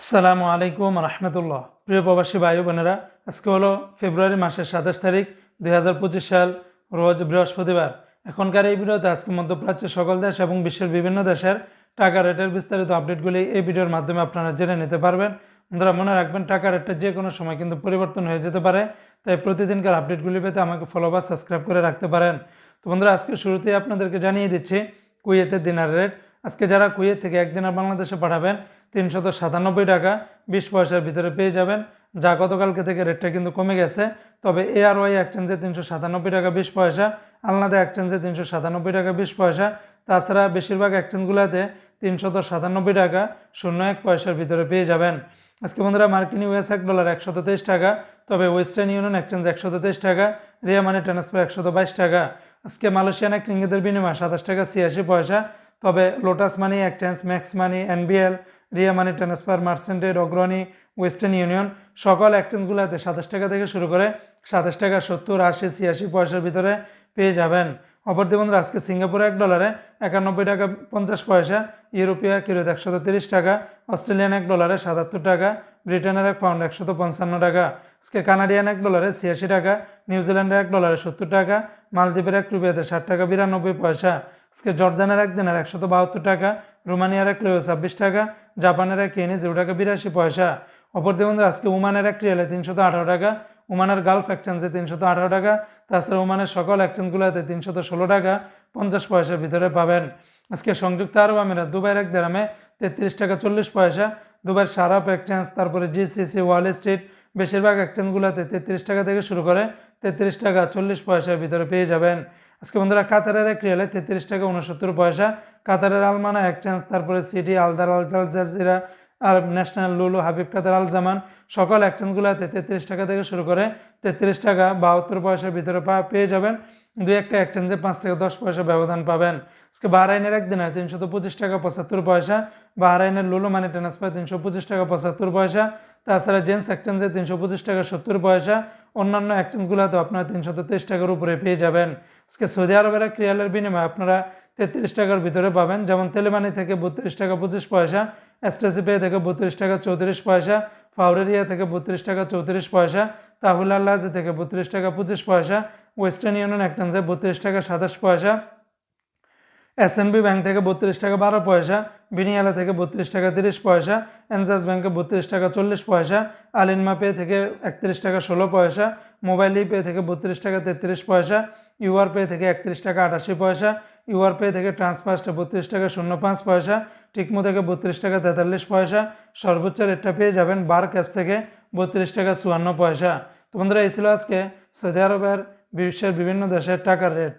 আসসালামু আলাইকুম রহমতুল্লাহ। প্রিয় প্রবাসী ভাই বোনেরা, আজকে হলো ফেব্রুয়ারি মাসের সাতাশ তারিখ, দুই হাজার পঁচিশ সাল, রোজ বৃহস্পতিবার। এখনকার এই ভিডিওতে আজকে মধ্যপ্রাচ্যের সকল দেশ এবং বিশ্বের বিভিন্ন দেশের টাকা রেটের বিস্তারিত আপডেটগুলি এই ভিডিওর মাধ্যমে আপনারা জেনে নিতে পারবেন। বন্ধুরা, মনে রাখবেন, টাকা রেটটা যে কোনো সময় কিন্তু পরিবর্তন হয়ে যেতে পারে, তাই প্রতিদিনকার আপডেটগুলি পেতে আমাকে ফলো বা সাবস্ক্রাইব করে রাখতে পারেন। তো বন্ধুরা, আজকে শুরুতেই আপনাদেরকে জানিয়ে দিচ্ছি, কুয়েতের দিনার রেট। আজকে যারা কুয়েত থেকে এক দিনার বাংলাদেশে পাঠাবেন তিনশত সাতানব্বই টাকা, বিশ পয়সার ভিতরে পেয়ে যাবেন। যা গতকালকে থেকে রেটটা কিন্তু কমে গেছে। তবে এআরওয়াই এক্সচেঞ্জে তিনশো সাতানব্বই টাকা, বিশ পয়সা আলনাদা এক্সচেঞ্জে তিনশো সাতানব্বই টাকা, বিশ পয়সা। তাছাড়া বেশিরভাগ এক্সচেঞ্জগুলোতে তিনশত সাতানব্বই টাকা, শূন্য এক পয়সার ভিতরে পেয়ে যাবেন। আজকে বন্ধুরা মার্কিন ইউএস এক ডলার একশত তেইশ টাকা, তবে ওয়েস্টার্ন ইউনিয়ন এক্সচেঞ্জ একশত তেইশ টাকা রিয়া মানি ট্রান্সফার একশত বাইশ টাকা। আজকে মালয়েশিয়ান এক রিঙ্গিতের বিনিময় সাতাশ টাকা ছিয়াশি পয়সা, তবে lotus money exchange max money NBL Ria money transfer মার্সেন্টেড Agrani western union, সকল এক্সচেঞ্জগুলোতে সাতাশ টাকা থেকে শুরু করে সাতাশ টাকা সত্তর, আশি, ছিয়াশি পয়সার ভিতরে পেয়ে যাবেন। অপরদি বন্ধুরা, আজকে সিঙ্গাপুরে এক ডলারে একানব্বই টাকা পঞ্চাশ পয়সা, ইউরোপিয়া কিরোত একশত তিরিশ টাকা, অস্ট্রেলিয়ান এক ডলারে সাতাত্তর টাকা, ব্রিটেনের এক পাউন্ড একশত পঞ্চান্ন টাকা, আজকে কানাডিয়ান এক ডলারে ছিয়াশি টাকা, নিউজিল্যান্ডের এক ডলারে সত্তর টাকা, মালদ্বীপের এক রুপিয়াতে ষাট টাকা বিরানব্বই পয়সা। আজকে জর্দানের এক দিনের একশত বাহাত্তর টাকা, রোমানিয়ার এক লিও ছাব্বিশ টাকা, জাপানের এক কেনি জিরো টাকা বিরাশি পয়সা। অপরদি বন্ধু আজকে ওমানের এক রিয়ালে তিনশত আঠারো টাকা, ওমানের গালফ এক্সচেঞ্জে তিনশত আঠারো টাকা, তাছাড়া ওমানের সকল এক্সচেঞ্জগুলোতে তিনশত ষোলো টাকা, পঞ্চাশ পয়সার ভিতরে পাবেন। আজকে সংযুক্ত আরব আমিরাত, দুবাইয়ের এক দেরামে তেত্রিশ টাকা চল্লিশ পয়সা, দুবাইয়ের সারাপ এক্সচেঞ্জ, তারপরে জিসিসি, ওয়াল স্ট্রিট, বেশিরভাগ এক্সচেঞ্জগুলোতে তেত্রিশ টাকা থেকে শুরু করে তেত্রিশ টাকা চল্লিশ পয়সার ভিতরে পেয়ে যাবেন। আজকে বন্ধুরা কাতারের এক রিয়ালে তেত্রিশ টাকা উনসত্তর পয়সা, কাতারের আলমানা এক এক্সচেঞ্জ তারপরে সিটি আলদার, আল জালজাজিরা আর ন্যাশনাল লুলু হাবিব কাতার আল জামান সকল এক্সচেঞ্জগুলোতে তেত্রিশ টাকা থেকে শুরু করে তেত্রিশ টাকা বাহাত্তর পয়সার ভিতরে পা পেয়ে যাবেন। দুই একটা এক এক্সচেঞ্জে পাঁচ থেকে দশ পয়সা ব্যবধান পাবেন। আজকে বাহরাইনের একদিনে তিনশত পঁচিশ টাকা পঁচাত্তর পয়সা, বাহরাইনের লুলু মানি ট্রান্সফার তিনশো পঁচিশ টাকা পঁচাত্তর পয়সা, তাছাড়া জেন্টস এক্সচেঞ্জে তিনশো পঁচিশ টাকা সত্তর পয়সা, অন্যান্য এক্সচেঞ্জগুলোতে আপনারা তিনশত তেইশ টাকার উপরে পেয়ে যাবেন। আজকে সৌদি আরবের এক রিয়ালের বিনিময়ে আপনারা তেত্রিশ টাকার ভিতরে পাবেন। যেমন তেলেমানি থেকে বত্রিশ টাকা পঁচিশ পয়সা এসটিসি পে থেকে বত্রিশ টাকা চৌত্রিশ পয়সা, ফাউরেরিয়া থেকে বত্রিশ টাকা চৌত্রিশ পয়সা, তাহুল আল্লাহাজি থেকে বত্রিশ টাকা পঁচিশ পয়সা, ওয়েস্টার্ন ইউনিয়ন এক্সচেঞ্জে বত্রিশ টাকা সাতাশ পয়সা এসএনবি ব্যাংক থেকে বত্রিশ টাকা বারো পয়সা, বিনিয়ালা থেকে বত্রিশ টাকা তিরিশ পয়সা, এনজাস ব্যাংকে বত্রিশ টাকা চল্লিশ পয়সা আলিনমা পে থেকে একত্রিশ টাকা ষোলো পয়সা, মোবাইল পে থেকে বত্রিশ টাকা তেত্রিশ পয়সা ইউআর পে থেকে একত্রিশ টাকা আটাশি পয়সা ইউআর পে থেকে ট্রান্সফার্সটা বত্রিশ টাকা শূন্য পাঁচ পয়সা টিকমো থেকে বত্রিশ টাকা তেতাল্লিশ পয়সা, সর্বোচ্চ রেটটা পেয়ে যাবেন বার ক্যাপস থেকে বত্রিশ টাকা চুয়ান্ন পয়সা। তো বন্ধুরা, এই ছিল আজকে সৌদি আরবের বিশ্বের বিভিন্ন দেশের টাকার রেট